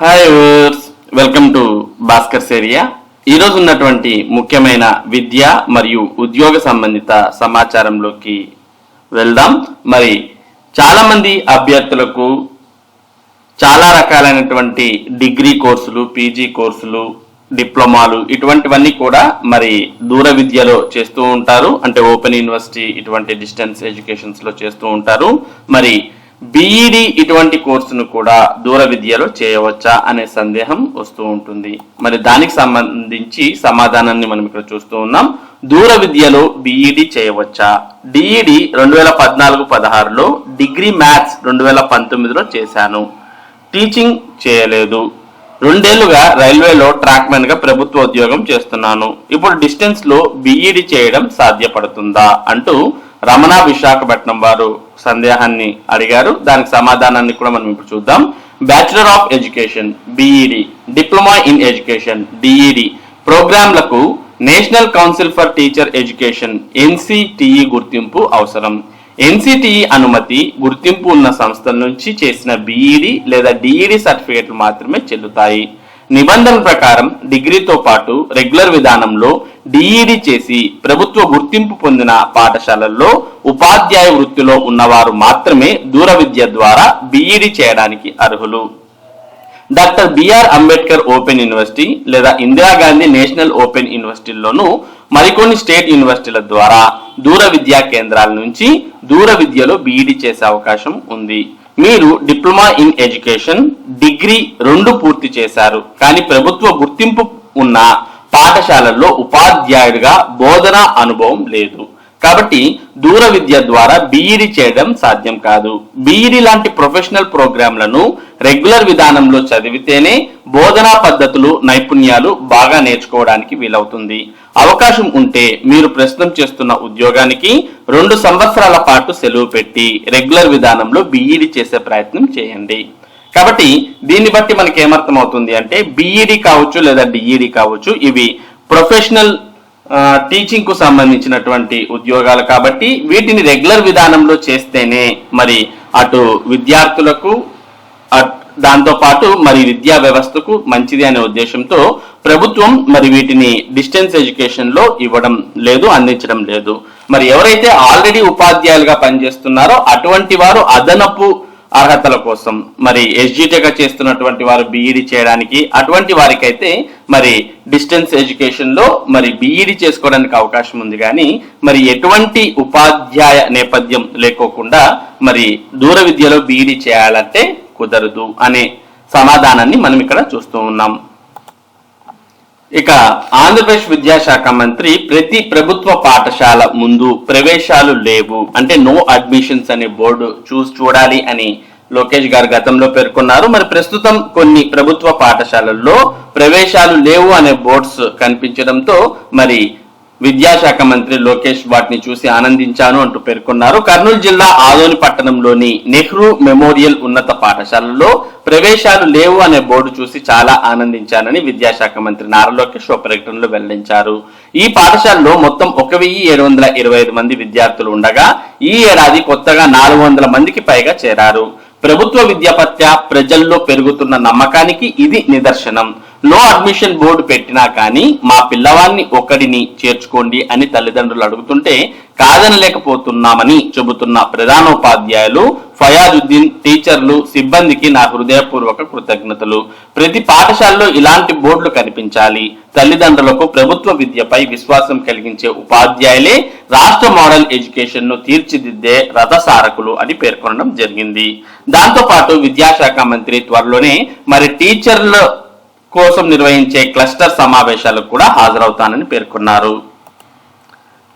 Hi welcome to Bhaskar సేరియా ఈరోజు ఉన్నటువంటి ముఖ్యమైన విద్య మరియు ఉద్యోగ సంబంధిత సమాచారంలోకి వెళ్దాం. మరి చాలా మంది అభ్యర్థులకు చాలా రకాలైనటువంటి డిగ్రీ కోర్సులు పీజీ కోర్సులు డిప్లొమాలు ఇటువంటివన్నీ కూడా మరి దూర విద్యలో చేస్తూ ఉంటారు. అంటే ఓపెన్ యూనివర్సిటీ ఇటువంటి డిస్టెన్స్ ఎడ్యుకేషన్స్లో చేస్తూ ఉంటారు. మరి బీఈడి ఇటువంటి కోర్సును కూడా దూర విద్యలో చేయవచ్చా అనే సందేహం వస్తూ ఉంటుంది. మరి దానికి సంబంధించి సమాధానాన్ని మనం ఇక్కడ చూస్తూ ఉన్నాం. దూర విద్యలో బీఈడి చేయవచ్చా? డిఈడి రెండు వేల పద్నాలుగు పదహారులో డిగ్రీ మ్యాథ్స్ రెండు వేల పంతొమ్మిదిలో చేశాను. టీచింగ్ చేయలేదు. రెండేళ్ళుగా రైల్వేలో ట్రాక్ మ్యాన్గా ప్రభుత్వ ఉద్యోగం చేస్తున్నాను. ఇప్పుడు డిస్టెన్స్లో బీఈడి చేయడం సాధ్యపడుతుందా? అంటూ రమణ విశాఖపట్నం వారు సందేహాన్ని అడిగారు. దానికి సమాధానాన్ని కూడా మనం ఇప్పుడు చూద్దాం. Bachelor of education B Ed diploma in education D Ed ప్రోగ్రాంలకు national council for teacher education NCTE గుర్తింపు అవసరం. ఎన్సిటిఈ అనుమతి గుర్తింపు ఉన్న సంస్థల నుంచి చేసిన బీఈడి లేదా డిఈడి సర్టిఫికేట్లు మాత్రమే చెల్లుతాయి. నిబంధనల ప్రకారం డిగ్రీతో పాటు రెగ్యులర్ విధానంలో డిఈడి చేసి ప్రభుత్వ గుర్తింపు పొందిన పాఠశాలల్లో ఉపాధ్యాయ వృత్తిలో ఉన్నవారు మాత్రమే దూర విద్య ద్వారా బిఈడి చేయడానికి అర్హులు. Doctor BR Ambedkar Open University లేదా ఇందిరాగాంధీ నేషనల్ ఓపెన్ యూనివర్సిటీల్లోనూ మరికొన్ని స్టేట్ యూనివర్సిటీల ద్వారా దూర విద్యా కేంద్రాల నుంచి దూర విద్యలో బీఈడి చేసే అవకాశం ఉంది. మీరు డిప్లొమా ఇన్ ఎడ్యుకేషన్ డిగ్రీ రెండు పూర్తి చేశారు. కానీ ప్రభుత్వ గుర్తింపు ఉన్న పాఠశాలల్లో ఉపాధ్యాయుడిగా బోధన అనుభవం లేదు. కాబట్టి దూర విద్య ద్వారా బీఈడి చేయడం సాధ్యం కాదు. బీఈడి లాంటి ప్రొఫెషనల్ ప్రోగ్రాంలను రెగ్యులర్ విధానంలో చదివితేనే బోధనా పద్ధతులు నైపుణ్యాలు బాగా నేర్చుకోవడానికి వీలవుతుంది. అవకాశం ఉంటే మీరు ప్రస్తుతం చేస్తున్న ఉద్యోగానికి రెండు సంవత్సరాల పాటు సెలవు పెట్టి రెగ్యులర్ విధానంలో బీఈడి చేసే ప్రయత్నం చేయండి. కాబట్టి దీన్ని బట్టి మనకి ఏమర్థం అవుతుంది అంటే బీఈడి కావచ్చు లేదా డిఈడి కావచ్చు ఇవి ప్రొఫెషనల్ టీచింగ్కు సంబంధించినటువంటి ఉద్యోగాలు కాబట్టి వీటిని రెగ్యులర్ విధానంలో చేస్తేనే మరి అటు విద్యార్థులకు దాంతోపాటు దాంతో పాటు మరి విద్యా వ్యవస్థకు మంచిది అనే ఉద్దేశంతో ప్రభుత్వం మరి వీటిని డిస్టెన్స్ ఎడ్యుకేషన్లో ఇవ్వడం లేదు అందించడం లేదు. మరి ఎవరైతే ఆల్రెడీ ఉపాధ్యాయులుగా పనిచేస్తున్నారో అటువంటి వారు అదనపు అర్హతల కోసం మరి ఎస్జిటిగా చేస్తున్నటువంటి వారు బీఈడి చేయడానికి అటువంటి వారికైతే మరి డిస్టెన్స్ ఎడ్యుకేషన్లో మరి బీఈడి చేసుకోవడానికి అవకాశం ఉంది. కానీ మరి ఎటువంటి ఉపాధ్యాయ నేపథ్యం లేకోకుండా మరి దూర విద్యలో బీఈడి చేయాలంటే కుదరదు అనే సమాధానాన్ని మనం ఇక్కడ చూస్తూ ఉన్నాం. ఇక ఆంధ్రప్రదేశ్ విద్యాశాఖ మంత్రి ప్రతి ప్రభుత్వ పాఠశాల ముందు ప్రవేశాలు లేవు. అంటే నో అడ్మిషన్స్ అనే బోర్డు చూసి చూడాలి అని లోకేష్ గారు గతంలో పేర్కొన్నారు. మరి ప్రస్తుతం కొన్ని ప్రభుత్వ పాఠశాలల్లో ప్రవేశాలు లేవు అనే బోర్డ్స్ కనిపించడంతో మరి విద్యాశాఖ మంత్రి లోకేష్ వాటిని చూసి ఆనందించాను అంటూ పేర్కొన్నారు. కర్నూలు జిల్లా ఆదోని పట్టణంలోని నెహ్రూ మెమోరియల్ ఉన్నత పాఠశాలలో ప్రవేశాలు లేవు అనే బోర్డు చూసి చాలా ఆనందించానని విద్యాశాఖ మంత్రి నారా లోకేష్ ఓ ప్రకటనలో వెల్లడించారు. ఈ పాఠశాలలో మొత్తం ఒక వెయ్యి ఏడు వందల ఇరవై ఐదు మంది విద్యార్థులు ఉండగా ఈ ఏడాది కొత్తగా నాలుగు వందల మందికి పైగా చేరారు. ప్రభుత్వ విద్య పట్ల ప్రజల్లో పెరుగుతున్న నమ్మకానికి ఇది నిదర్శనం. నో అడ్మిషన్ బోర్డు పెట్టినా కానీ మా పిల్లవాన్ని ఒకడిని చేర్చుకోండి అని తల్లిదండ్రులు అడుగుతుంటే కాదనలేకపోతున్నామని చెబుతున్న ప్రధానోపాధ్యాయులు ఫయాజుద్దీన్ టీచర్లు సిబ్బందికి నా హృదయపూర్వక కృతజ్ఞతలు. ప్రతి పాఠశాలలో ఇలాంటి బోర్డులు కనిపించాలి. తల్లిదండ్రులకు ప్రభుత్వ విద్యపై విశ్వాసం కలిగించే ఉపాధ్యాయులే రాష్ట్ర మోడల్ ఎడ్యుకేషన్ను తీర్చిదిద్దే రథసారకులు అని పేర్కొనడం జరిగింది. దాంతో పాటు విద్యాశాఖ మంత్రి త్వరలోనే మరి టీచర్ల కోసం నిర్వహించే క్లస్టర్ సమావేశాలకు కూడా హాజరవుతానని పేర్కొన్నారు.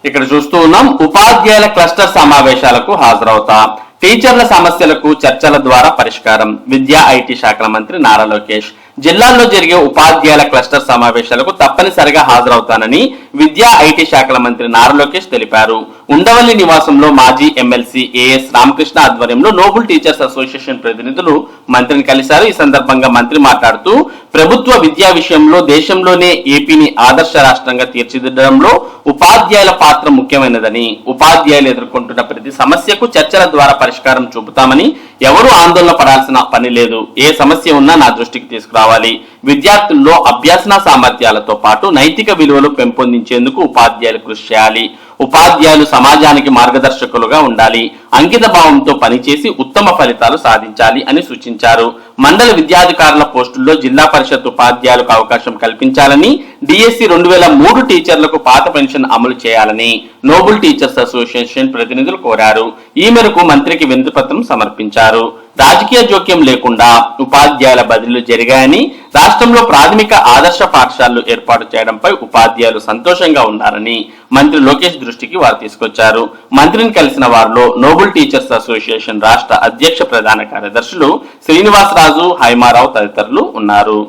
ఇక్కడ చూస్తూ ఉన్నాం ఉపాధ్యాయుల క్లస్టర్ సమావేశాలకు హాజరవుతా. టీచర్ల సమస్యలకు చర్చల ద్వారా పరిష్కారం. విద్యా ఐటీ శాఖల మంత్రి నారా లోకేష్. జిల్లాల్లో జరిగే ఉపాధ్యాయుల క్లస్టర్ సమావేశాలకు తప్పనిసరిగా హాజరవుతానని విద్యా ఐటీ శాఖల మంత్రి నారా లోకేష్ తెలిపారు. ఉండవల్లి నివాసంలో మాజీ ఎమ్మెల్సీ ఏఎస్ రామకృష్ణ ఆధ్వర్యంలో నోబుల్ టీచర్స్ అసోసియేషన్ ప్రతినిధులు మంత్రిని కలిశారు. ఈ సందర్భంగా మంత్రి మాట్లాడుతూ ప్రభుత్వ విద్యా విషయంలో దేశంలోనే ఏపీని ఆదర్శ రాష్ట్రంగా తీర్చిదిద్దడంలో ఉపాధ్యాయుల పాత్ర ముఖ్యమైనదని ఉపాధ్యాయులు ఎదుర్కొంటున్న ప్రతి సమస్యకు చర్చల ద్వారా పరిష్కారం చూపుతామని ఎవరూ ఆందోళన పడాల్సిన పని లేదు. ఏ సమస్య ఉన్నా నా దృష్టికి తీసుకురావాలి. విద్యార్థుల్లో అభ్యాసన సామర్థ్యాలతో పాటు నైతిక విలువలు పెంపొందించేందుకు ఉపాధ్యాయులు కృషి చేయాలి. ఉపాధ్యాయులు సమాజానికి మార్గదర్శకులుగా ఉండాలి. అంకిత భావంతో పనిచేసి ఉత్తమ ఫలితాలు సాధించాలి అని సూచించారు. మండల విద్యాధికారుల పోస్టుల్లో జిల్లా పరిషత్ ఉపాధ్యాయులకు అవకాశం కల్పించాలని డిఎస్సి రెండు వేల మూడు టీచర్లకు పాత పెన్షన్ అమలు చేయాలని నోబుల్ టీచర్స్ అసోసియేషన్ ప్రతినిధులు కోరారు. ఈ మేరకు మంత్రికి వినతిపత్రం సమర్పించారు. రాజకీయ జోక్యం లేకుండా ఉపాధ్యాయుల బదిలీలు జరిగాయని రాష్ట్రంలో ప్రాథమిక ఆదర్శ పాఠశాలలు ఏర్పాటు చేయడంపై ఉపాధ్యాయులు సంతోషంగా ఉన్నారని మంత్రి లోకేష్ దృష్టికి వారు తీసుకొచ్చారు. మంత్రిని కలిసిన వారిలో నోబుల్ టీచర్ టీచర్స్ అసోసియేషన్ రాష్ట్ర అధ్యక్ష ప్రధాన కార్యదర్శులు శ్రీనివాసరాజు హైమారావు తదితరులు ఉన్నారు.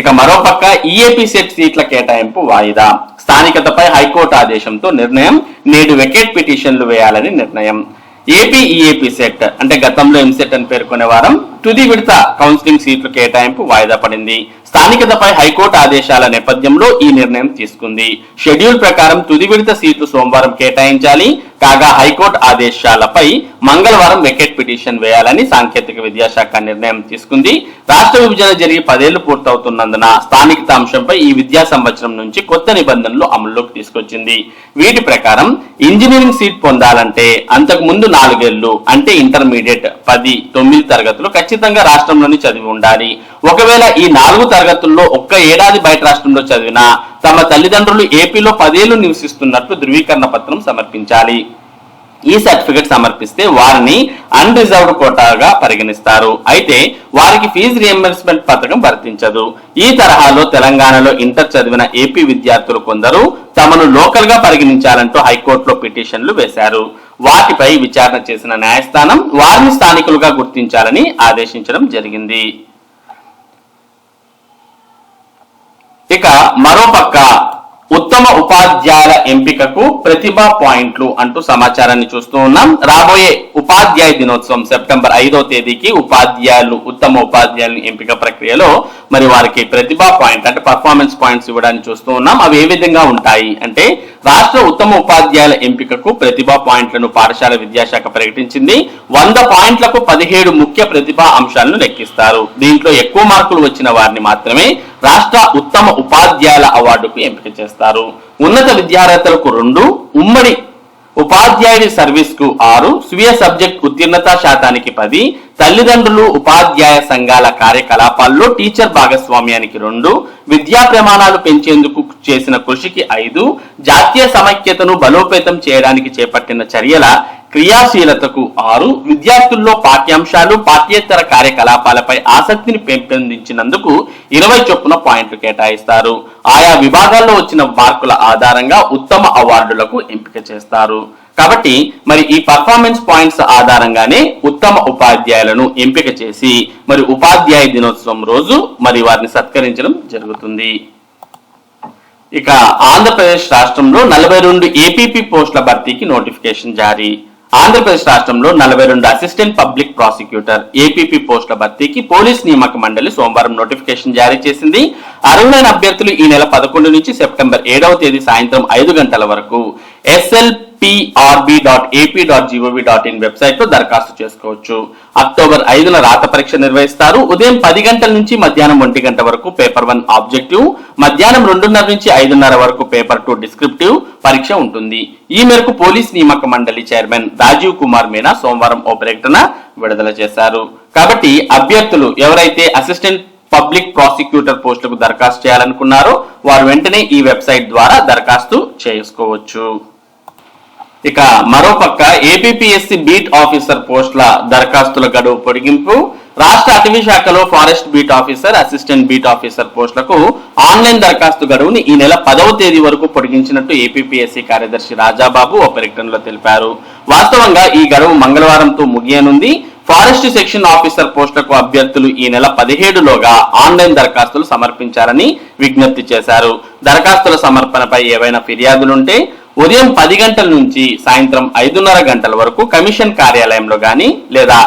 ఇక మరోపక్క ఈఏపీ సెట్ సీట్ల కేటాయింపు వాయిదా. స్థానికతపై హైకోర్టు ఆదేశంతో నిర్ణయం నేడు వెకేట్ పిటిషన్లు వేయాలని నిర్ణయం. ఏపీ ఈఏపీ సెట్ అంటే గతంలో ఎంసెట్ అని పేర్కొనే వారం తుది విడత కౌన్సిలింగ్ సీట్లు కేటాయింపు వాయిదా పడింది. స్థానికతపై హైకోర్టు ఆదేశాల నేపథ్యంలో ఈ నిర్ణయం తీసుకుంది. షెడ్యూల్ ప్రకారం తుది విడత సీట్లు సోమవారం కేటాయించాలి. కాగా హైకోర్టు ఆదేశాలపై మంగళవారం వెకెట్ పిటిషన్ వేయాలని సాంకేతిక విద్యాశాఖ నిర్ణయం తీసుకుంది. రాష్ట్ర విభజన జరిగి పదేళ్ళు పూర్తవుతున్నందున స్థానికత అంశంపై ఈ విద్యా సంవత్సరం నుంచి కొత్త నిబంధనలు అమల్లోకి తీసుకొచ్చింది. వీటి ప్రకారం ఇంజనీరింగ్ సీట్ పొందాలంటే అంతకు ముందు నాలుగేళ్ళు అంటే ఇంటర్మీడియట్ పది తొమ్మిది తరగతులు ఖచ్చితంగా రాష్ట్రంలోని చదివి ఉండాలి. ఒకవేళ ఈ నాలుగు తరగతుల్లో ఒక్క ఏడాది బయట రాష్ట్రంలో చదివినా తమ తల్లిదండ్రులు ఏపీలో పదేళ్ళు నివసిస్తున్నట్లు ధృవీకరణ పత్రం సమర్పించాలి. ఈ సర్టిఫికెట్ సమర్పిస్తే వారిని అన్రిజర్వ్డ్ కోటాగా పరిగణిస్తారు. అయితే వారికి ఫీజు రియంబర్స్మెంట్ పథకం వర్తించదు. ఈ తరహాలో తెలంగాణలో ఇంటర్ చదివిన ఏపీ విద్యార్థులు కొందరు తమను లోకల్గా పరిగణించాలంటూ హైకోర్టులో పిటిషన్లు వేశారు. వాటిపై విచారణ చేసిన న్యాయస్థానం వారిని స్థానికులుగా గుర్తించాలని ఆదేశించడం జరిగింది. ఇక మరోపక్క ఉత్తమ ఉపాధ్యాయుల ఎంపికకు ప్రతిభా పాయింట్లు అంటూ సమాచారాన్ని చూస్తూ ఉన్నాం. రాబోయే ఉపాధ్యాయ దినోత్సవం సెప్టెంబర్ ఐదో తేదీకి ఉపాధ్యాయులు ఉత్తమ ఉపాధ్యాయుల ఎంపిక ప్రక్రియలో మరి వారికి ప్రతిభా పాయింట్ అంటే పర్ఫార్మెన్స్ పాయింట్స్ ఇవ్వడానికి చూస్తూ ఉన్నాం. అవి ఏ విధంగా ఉంటాయి అంటే రాష్ట్ర ఉత్తమ ఉపాధ్యాయుల ఎంపికకు ప్రతిభా పాయింట్లను పాఠశాల విద్యాశాఖ ప్రకటించింది. వంద పాయింట్లకు పదిహేడు ముఖ్య ప్రతిభా అంశాలను లెక్కిస్తారు. దీంట్లో ఎక్కువ మార్కులు వచ్చిన వారిని మాత్రమే రాష్ట్ర ఉత్తమ ఉపాధ్యాయుల అవార్డుకు ఎంపిక చేస్తారు. ఉన్నత విద్యార్హతలకు రెండు ఉమ్మడి ఉపాధ్యాయుడి సర్వీస్కు ఆరు స్వీయ సబ్జెక్ట్ ఉత్తీర్ణత శాతానికి పది తల్లిదండ్రులు ఉపాధ్యాయ సంఘాల కార్యకలాపాల్లో టీచర్ భాగస్వామ్యానికి రెండు విద్యా ప్రమాణాలు పెంచేందుకు చేసిన కృషికి ఐదు జాతీయ సమైక్యతను బలోపేతం చేయడానికి చేపట్టిన చర్యల క్రియాశీలతకు ఆరు విద్యార్థుల్లో పాఠ్యాంశాలు పాఠ్యేతర కార్యకలాపాలపై ఆసక్తిని పెంపొందించినందుకు ఇరవై చొప్పున పాయింట్లు కేటాయిస్తారు. ఆయా విభాగాల్లో వచ్చిన మార్కుల ఆధారంగా ఉత్తమ అవార్డులకు ఎంపిక చేస్తారు. కాబట్టి మరి ఈ పర్ఫార్మెన్స్ పాయింట్స్ ఆధారంగానే ఉత్తమ ఉపాధ్యాయులను ఎంపిక చేసి మరి ఉపాధ్యాయ దినోత్సవం రోజు మరి వారిని సత్కరించడం జరుగుతుంది. ఇక ఆంధ్రప్రదేశ్ రాష్ట్రంలో నలభై రెండు ఏపీపీ పోస్టుల భర్తీకి నోటిఫికేషన్ జారీ. ఆంధ్రప్రదేశ్ రాష్ట్రంలో నలభై రెండు అసిస్టెంట్ పబ్లిక్ ప్రాసిక్యూటర్ ఏపీపీ పోస్టుల భర్తీకి పోలీస్ నియామక మండలి సోమవారం నోటిఫికేషన్ జారీ చేసింది. అర్హులైన అభ్యర్థులు ఈ నెల పదకొండు నుంచి సెప్టెంబర్ ఏడవ తేదీ సాయంత్రం ఐదు గంటల వరకు SLPRB dot AP dot gov dot in వెబ్సైట్లో దరఖాస్తు చేసుకోవచ్చు. అక్టోబర్ ఐదున రాత పరీక్ష నిర్వహిస్తారు. ఉదయం పది గంటల నుంచి మధ్యాహ్నం ఒంటి గంట వరకు పేపర్ వన్ ఆబ్జెక్టివ్ మధ్యాహ్నం రెండున్నర నుంచి ఐదున్నర వరకు పేపర్ టూ డిస్క్రిప్టివ్ పరీక్ష ఉంటుంది. ఈ మేరకు పోలీస్ నియామక మండలి చైర్మన్ రాజీవ్ కుమార్ మీనా సోమవారం ఓ ప్రకటన విడుదల చేశారు. కాబట్టి అభ్యర్థులు ఎవరైతే అసిస్టెంట్ పబ్లిక్ ప్రాసిక్యూటర్ పోస్టులకు దరఖాస్తు చేయాలనుకున్నారో వారు వెంటనే ఈ వెబ్సైట్ ద్వారా దరఖాస్తు చేసుకోవచ్చు. ఇక మరోపక్క ఏపీఎస్సి బీట్ ఆఫీసర్ పోస్టుల దరఖాస్తుల గడువు పొడిగింపు. రాష్ట్ర అటవీ శాఖలో forest beat officer assistant beat officer పోస్టులకు ఆన్లైన్ దరఖాస్తు గడువుని ఈ నెల పదవ తేదీ వరకు పొడిగించినట్టు ఏపీఎస్సి కార్యదర్శి రాజాబాబు ఓ ప్రకటనలో తెలిపారు. వాస్తవంగా ఈ గడువు మంగళవారంతో ముగియనుంది. ఫారెస్ట్ సెక్షన్ ఆఫీసర్ పోస్టులకు అభ్యర్థులు ఈ నెల పదిహేడులోగా ఆన్లైన్ దరఖాస్తులు సమర్పించాలని విజ్ఞప్తి చేశారు. దరఖాస్తుల సమర్పణపై ఏవైనా ఫిర్యాదులుంటే ఉదయం పది గంటల నుంచి సాయంత్రం ఐదున్నర గంటల వరకు కమిషన్ కార్యాలయంలో గాని లేదా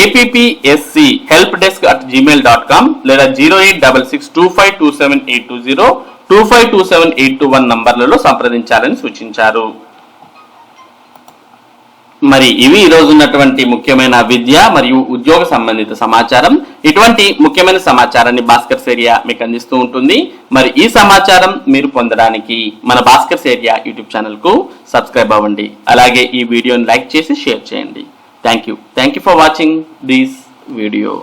APSC help desk at Gmail dot com లేదా zero eight double six two five two seven eight two zero two five two seven eight two one నంబర్లలో సంప్రదించాలని సూచించారు. మరి ఇవి ఈ ఉన్నటువంటి ముఖ్యమైన విద్య మరియు ఉద్యోగ సంబంధిత సమాచారం. ఇటువంటి ముఖ్యమైన సమాచారాన్ని భాస్కర్ ఏరియా మీకు అందిస్తూ ఉంటుంది. మరి ఈ సమాచారం మీరు పొందడానికి మన భాస్కర్ ఏరియా యూట్యూబ్ ఛానల్కు సబ్స్క్రైబ్ అవ్వండి. అలాగే ఈ వీడియోని లైక్ చేసి షేర్ చేయండి. Thank you thank you for watching this video.